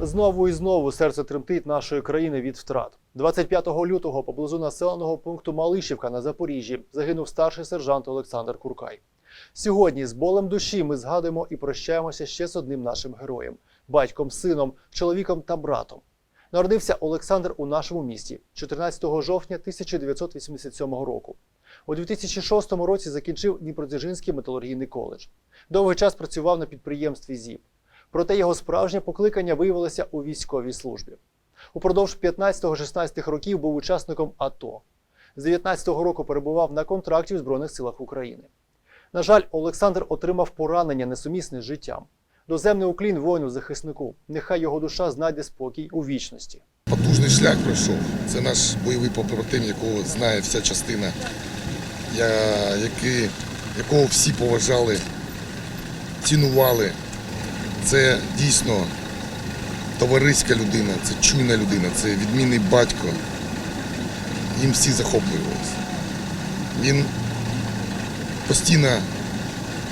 Знову і знову серце тремтить нашої країни від втрат. 25 лютого поблизу населеного пункту Малишівка на Запоріжжі загинув старший сержант Олександр Куркай. Сьогодні з болем душі ми згадуємо і прощаємося ще з одним нашим героєм батьком, сином, чоловіком та братом. Народився Олександр у нашому місті 14 жовтня 1987 року. У 2006 році закінчив Дніпродзержинський металургійний коледж. Довгий час працював на підприємстві ЗІП. Проте його справжнє покликання виявилося у військовій службі. Упродовж 15-16 років був учасником АТО. З 19-го року перебував на контракті в Збройних силах України. На жаль, Олександр отримав поранення несумісне з життям. Доземний уклін воїну-захиснику. Нехай його душа знайде спокій у вічності. Потужний шлях пройшов. Це наш бойовий побратим, якого знає вся частина, якого всі поважали, цінували. Це дійсно товариська людина, це чуйна людина, це відмінний батько. Їм всі захоплювалися. Він постійно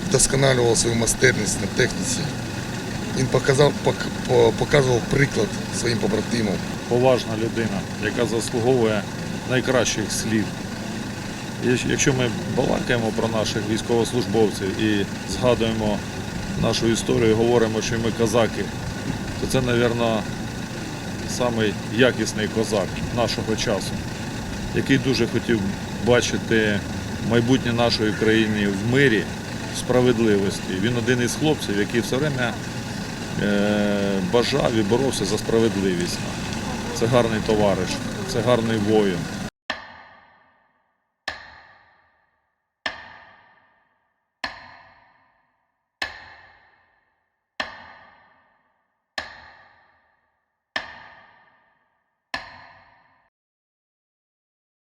вдосконалював свою майстерність на техніці. Він показав, показував приклад своїм побратимам. поважна людина, яка заслуговує найкращих слів. Якщо ми балакаємо про наших військовослужбовців і згадуємо нашу історію, говоримо, що ми козаки, то це, мабуть, самий якісний козак нашого часу, який дуже хотів бачити майбутнє нашої країни в мирі, в справедливості. Він один із хлопців, який все время е, бажав і боровся за справедливість. Це гарний товариш, це гарний воїн.